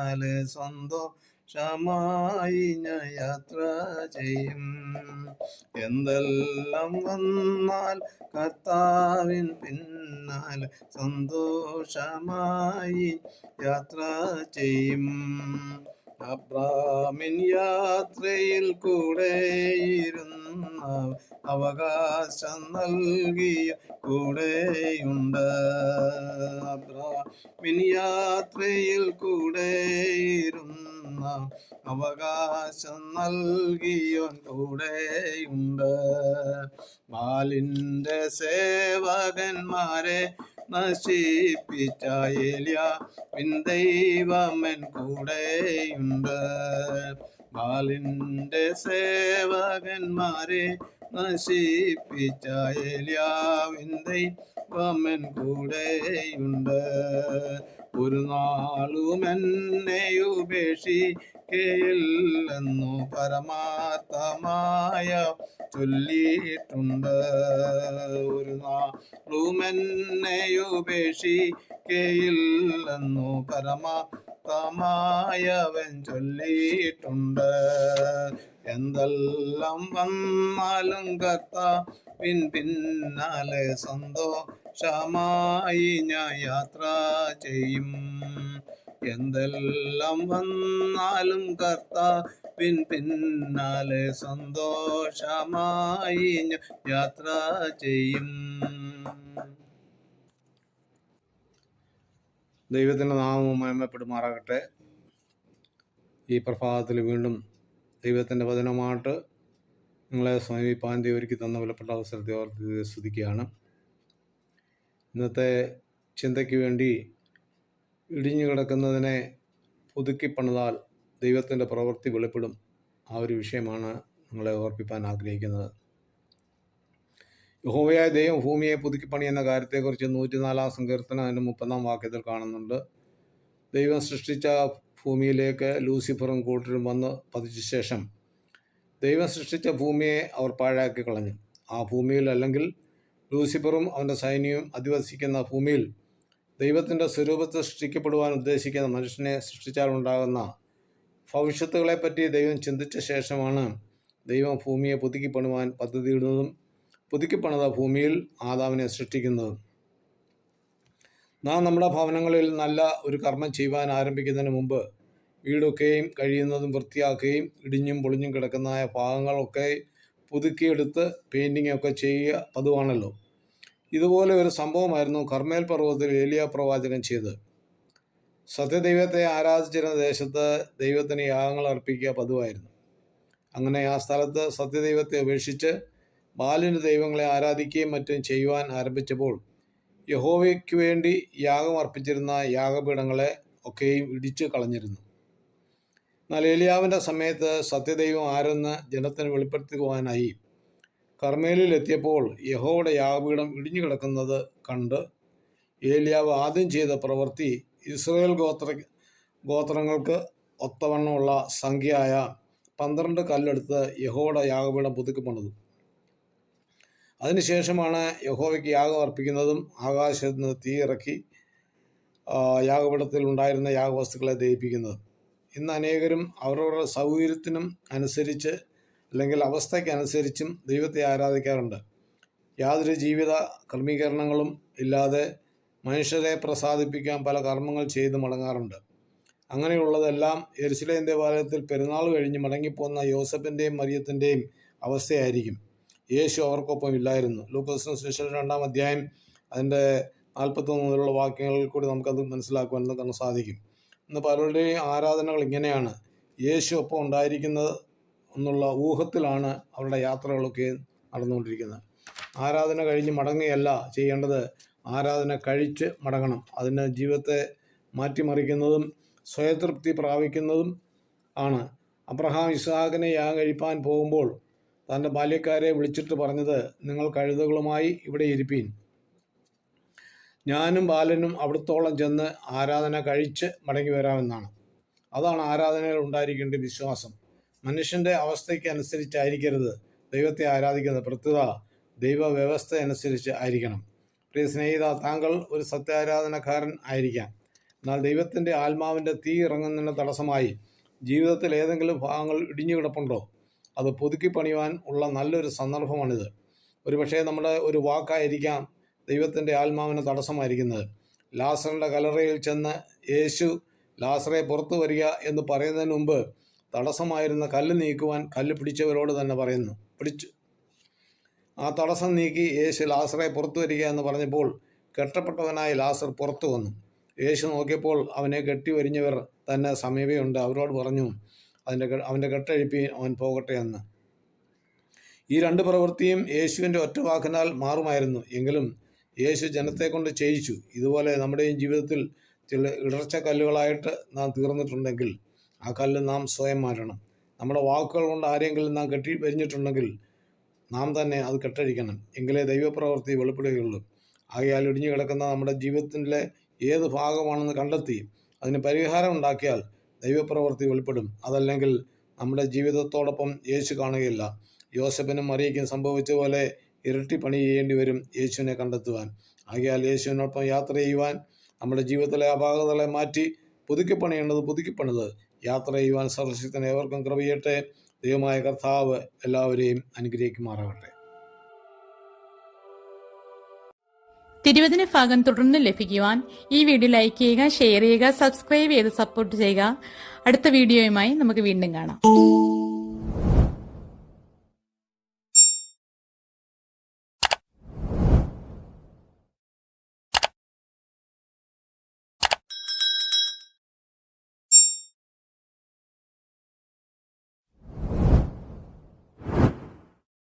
നാല് സന്തോഷമായി ഞാൻ യാത്ര ചെയ്യും. എന്തെല്ലാം വന്നാൽ കർത്താവിൻ പിന്നാലെ സന്തോഷമായി യാത്ര ചെയ്യും. അബ്രാമിൻ യാത്രയിൽ കൂടെയിരുന്ന അവകാശം നൽകിയ കൂടെയുണ്ട്. അബ്രാമിൻ യാത്രയിൽ കൂടെയിരുന്ന അവകാശം നൽകിയോൻ കൂടെയുണ്ട്. ബാലിന്റെ സേവകന്മാരെ നശിപ്പിച്ച എലിയ ദൈവമൻ കൂടെയുണ്ട്. ബാലിന്റെ സേവകന്മാരെ നശിപ്പിച്ച ഏലിയാവിൻ ദൈവമൻ കൂടെയുണ്ട്. ഒരു നാളും എന്നെ ഉപേക്ഷിക്കയില്ലെന്നു പരമാർത്ഥമായ ചൊല്ലിയിട്ടുണ്ട്. ഒരു നാളും എന്നെ ഉപേക്ഷിക്കയില്ലെന്നു പരമാർത്ഥമായവൻ ചൊല്ലിയിട്ടുണ്ട്. എന്തെല്ലാം വന്നാലും കർത്ത പിൻ പിന്നാലെ സന്തോഷമായി ഞാൻ യാത്ര ചെയ്യും. എന്തെല്ലാം വന്നാലും കർത്ത പിൻ പിന്നാലെ സന്തോഷമായി ഞാൻ യാത്ര ചെയ്യും. ദൈവത്തിന്റെ നാമം മയമപ്പെടുമാറാകട്ടെ ഈ പ്രഭാതത്തിൽ വീണ്ടും ദൈവത്തിന്റെ വചനമായിട്ട് നിങ്ങളെ സമീപാൻ ദൈവം ഒരുക്കി തന്ന വിലപ്പെട്ട അവസരത്തെ ഓർത്ത് സ്തുതിക്കുകയാണ്. ഇന്നത്തെ ചിന്തയ്ക്ക് വേണ്ടി ഇടിഞ്ഞു കിടക്കുന്നതിനെ പുതുക്കി പണിതാൽ ദൈവത്തിന്റെ പ്രവൃത്തി വെളിപ്പെടും. ആ ഒരു വിഷയമാണ് നിങ്ങളെ ഓർപ്പിപ്പാൻ ആഗ്രഹിക്കുന്നത്. യഹോവയായ ദൈവം ഭൂമിയെ പുതുക്കി പണി എന്ന കാര്യത്തെക്കുറിച്ച് നൂറ്റിനാലാം സങ്കീർത്തനം അതിന്റെ മുപ്പതാം വാക്യത്തിൽ കാണുന്നുണ്ട്. ദൈവം സൃഷ്ടിച്ച ഭൂമിയിലേക്ക് ലൂസിഫറും കൂട്ടരും വന്ന് പതിച്ച ശേഷം ദൈവം സൃഷ്ടിച്ച ഭൂമിയെ അവർ പാഴാക്കി കളഞ്ഞു ആ ഭൂമിയിൽ അല്ലെങ്കിൽ ലൂസിഫറും അവന്റെ സൈന്യവും അധിവസിക്കുന്ന ഭൂമിയിൽ ദൈവത്തിന്റെ സ്വരൂപത്തെ സൃഷ്ടിക്കപ്പെടുവാൻ ഉദ്ദേശിക്കുന്ന മനുഷ്യനെ സൃഷ്ടിച്ചാലുണ്ടാകുന്ന ഭവിഷ്യത്തുകളെപ്പറ്റി ദൈവം ചിന്തിച്ച ശേഷമാണ് ദൈവം ഭൂമിയെ പുതുക്കി പദ്ധതിയിടുന്നതും പുതുക്കി പണിത ഭൂമിയിൽ ആദാവിനെ സൃഷ്ടിക്കുന്നതും. നാം നമ്മുടെ ഭവനങ്ങളിൽ നല്ല ഒരു കർമ്മം ചെയ്യുവാൻ ആരംഭിക്കുന്നതിന് മുമ്പ് വീടൊക്കെയും കഴിയുന്നതും വൃത്തിയാക്കുകയും ഇടിഞ്ഞും പൊളിഞ്ഞും കിടക്കുന്നതായ ഭാഗങ്ങളൊക്കെ പുതുക്കിയെടുത്ത് പെയിന്റിങ്ങൊക്കെ ചെയ്യുക പതിവാണല്ലോ ഇതുപോലെ ഒരു സംഭവമായിരുന്നു കർമ്മേൽ പർവതത്തിൽ ഏലിയ പ്രവാചകൻ ചെയ്തത്. സത്യദൈവത്തെ ആരാധിച്ചിരുന്ന ദേശത്ത് ദൈവത്തിന് യാഗങ്ങൾ അർപ്പിക്കുക പതിവായിരുന്നു. അങ്ങനെ ആ സ്ഥലത്ത് സത്യദൈവത്തെ ഉപേക്ഷിച്ച് ബാലിന് ദൈവങ്ങളെ ആരാധിക്കുകയും മറ്റും ചെയ്യുവാൻ ആരംഭിച്ചപ്പോൾ യഹോവയ്ക്ക് വേണ്ടി യാഗം അർപ്പിച്ചിരുന്ന യാഗപീഠങ്ങളെ ഒക്കെയും ഇടിച്ചു കളഞ്ഞിരുന്നു. എന്നാൽ ഏലിയാവിന്റെ സമയത്ത് സത്യദൈവം ആരെന്ന് ജനത്തിന് വെളിപ്പെടുത്തുവാനായി കർമ്മേലിൽ എത്തിയപ്പോൾ യഹോയുടെ യാഗപീഠം ഇടിഞ്ഞു കിടക്കുന്നത് കണ്ട് ഏലിയാവ് ആദ്യം ചെയ്ത പ്രവൃത്തി ഇസ്രയേൽ ഗോത്ര ഗോത്രങ്ങൾക്ക് ഒത്തവണ്ണമുള്ള സംഖ്യയായ പന്ത്രണ്ട് കല്ലെടുത്ത് യഹോയുടെ യാഗപീഠം പുതുക്കി പണിതു. അതിനുശേഷമാണ് യഹോവയ്ക്ക് യാഗം അർപ്പിക്കുന്നതും ആകാശത്ത് നിന്ന് തീയിറക്കി യാഗപീഠത്തിൽ ഉണ്ടായിരുന്ന യാഗവസ്തുക്കളെ ദഹിപ്പിക്കുന്നത്. ഇന്ന് അനേകരും അവരവരുടെ സൗകര്യത്തിനും അനുസരിച്ച് അല്ലെങ്കിൽ അവസ്ഥയ്ക്കനുസരിച്ചും ദൈവത്തെ ആരാധിക്കാറുണ്ട്. യാതൊരു ജീവിത ക്രമീകരണങ്ങളും ഇല്ലാതെ മനുഷ്യരെ പ്രസാദിപ്പിക്കാൻ പല കർമ്മങ്ങൾ ചെയ്ത് മടങ്ങാറുണ്ട്. അങ്ങനെയുള്ളതെല്ലാം എരുസലേം ദേവാലയത്തിൽ പെരുന്നാൾ കഴിഞ്ഞ് മടങ്ങിപ്പോന്ന യോസഫിന്റെയും മറിയത്തിന്റെയും അവസ്ഥയായിരിക്കും. യേശു അവർക്കൊപ്പം ഇല്ലായിരുന്നു. ലൂക്കോസിന് ശേഷം രണ്ടാം അധ്യായം അതിന്റെ നാൽപ്പത്തൊന്ന് മുതലുള്ള വാക്യങ്ങളിൽ കൂടി നമുക്കത് മനസ്സിലാക്കുവാൻ സാധിക്കും. ഇന്ന് പലരുടെയും ആരാധനകൾ ഇങ്ങനെയാണ്. യേശു ഒപ്പം ഉണ്ടായിരിക്കുന്നത് എന്നുള്ള ഊഹത്തിലാണ് അവരുടെ യാത്രകളൊക്കെ നടന്നുകൊണ്ടിരിക്കുന്നത്. ആരാധന കഴിഞ്ഞ് മടങ്ങുകയല്ല ചെയ്യേണ്ടത്. ആരാധന കഴിച്ച് മടങ്ങണം. അതിന് ജീവിതത്തെ മാറ്റിമറിക്കുന്നതും സ്വയതൃപ്തി പ്രാപിക്കുന്നതും ആണ്. അബ്രഹാം ഇസ്ഹാഖിനെ യാഗം കഴിപ്പാൻ പോകുമ്പോൾ തന്റെ ബാല്യക്കാരെ വിളിച്ചിട്ട് പറഞ്ഞത് നിങ്ങൾ കഴുതകളുമായി ഇവിടെ ഇരിപ്പീൻ. ഞാനും ബാലനും അവിടത്തോളം ചെന്ന് ആരാധന കഴിച്ച് മടങ്ങി വരാമെന്നാണ്. അതാണ് ആരാധനയിൽ ഉണ്ടായിരിക്കേണ്ട വിശ്വാസം. മനുഷ്യന്റെ അവസ്ഥയ്ക്ക് അനുസരിച്ചായിരിക്കരുത്. ദൈവത്തെ ആരാധിക്കുന്നത് പ്രത്യുത ദൈവ വ്യവസ്ഥ അനുസരിച്ച് ആയിരിക്കണം. പ്രിയ സ്നേഹിത താങ്കൾ ഒരു സത്യാരാധനക്കാരൻ ആയിരിക്കാം. എന്നാൽ ദൈവത്തിന്റെ ആത്മാവിന്റെ തീ ഇറങ്ങുന്നതിന് തടസ്സമായി ജീവിതത്തിൽ ഏതെങ്കിലും ഭാഗങ്ങൾ ഇടിഞ്ഞു കിടപ്പുണ്ടോ? അത് പുതുക്കി പണിയുവാൻ ഉള്ള നല്ലൊരു സന്ദർഭമാണിത്. ഒരുപക്ഷേ നമ്മുടെ ഒരു വാക്കായിരിക്കാം ദൈവത്തിന്റെ ആത്മാവിന് തടസ്സമായിരിക്കുന്നത്. ലാസറിന്റെ കലറയിൽ ചെന്ന് യേശു ലാസറെ പുറത്തു വരിക എന്ന് പറയുന്നതിന് മുമ്പ് തടസ്സമായിരുന്ന കല്ല് നീക്കുവാൻ കല്ല് പിടിച്ചവരോട് തന്നെ പറയുന്നു. പിടിച്ചു. ആ തടസ്സം നീക്കി യേശു ലാസറെ പുറത്തു വരിക എന്ന് പറഞ്ഞപ്പോൾ കെട്ടപ്പെട്ടവനായി ലാസർ പുറത്തു വന്നു. യേശു നോക്കിയപ്പോൾ അവനെ കെട്ടി വരിഞ്ഞവർ തന്നെ സമീപയുണ്ട്. അവരോട് പറഞ്ഞു അതിന്റെ അവന്റെ കെട്ടഴിപ്പി അവൻ പോകട്ടെ എന്ന്. ഈ രണ്ട് പ്രവൃത്തിയും യേശുവിന്റെ ഒറ്റ വാക്കിനാൽ മാറുമായിരുന്നു. എങ്കിലും യേശു ജനത്തെ കൊണ്ട് ചെയ്യിച്ചു ഇതുപോലെ നമ്മുടെയും ജീവിതത്തിൽ ചില ഇടർച്ച കല്ലുകളായിട്ട് നാം തീർന്നിട്ടുണ്ടെങ്കിൽ ആ കല്ല് നാം സ്വയം മാറ്റണം. നമ്മുടെ വാക്കുകൾ കൊണ്ട് ആരെങ്കിലും നാം കെട്ടി വരിഞ്ഞിട്ടുണ്ടെങ്കിൽ നാം തന്നെ അത് കെട്ടഴിക്കണം. എങ്കിലേ ദൈവപ്രവൃത്തി വെളിപ്പെടുകയുള്ളൂ. ആകയാൽ ഇടിഞ്ഞു കിടക്കുന്ന നമ്മുടെ ജീവിതത്തിന്റെ ഏത് ഭാഗമാണെന്ന് കണ്ടെത്തി അതിന് പരിഹാരം ഉണ്ടാക്കിയാൽ ദൈവപ്രവൃത്തി വെളിപ്പെടും. അതല്ലെങ്കിൽ നമ്മുടെ ജീവിതത്തോടൊപ്പം യേശു കാണുകയില്ല. യോസഫിനും മറിയയ്ക്കും സംഭവിച്ച പോലെ ഇരട്ടി പണി ചെയ്യേണ്ടി വരും യേശുവിനെ കണ്ടെത്തുവാൻ. ആകയാൽ യേശുവിനൊപ്പം യാത്ര ചെയ്യുവാൻ നമ്മുടെ ജീവിതത്തിലെ അപാകതകളെ മാറ്റി പുതുക്കി പണിയേണ്ടത് പുതുക്കി യാത്ര ചെയ്യുവാൻ സർവശക്തന് ഏവർക്കും കൃപയട്ടെ. ദൈവമായ കർത്താവ് എല്ലാവരെയും അനുഗ്രഹിക്കുമാറാകട്ടെ. തിരുവചന ഭാഗം തുടർന്ന് ലഭിക്കുവാൻ ഈ വീഡിയോ ലൈക്ക് ചെയ്യുക ഷെയർ ചെയ്യുക സബ്സ്ക്രൈബ് ചെയ്ത് സപ്പോർട്ട് ചെയ്യുക. അടുത്ത വീഡിയോയുമായി നമുക്ക് വീണ്ടും കാണാം.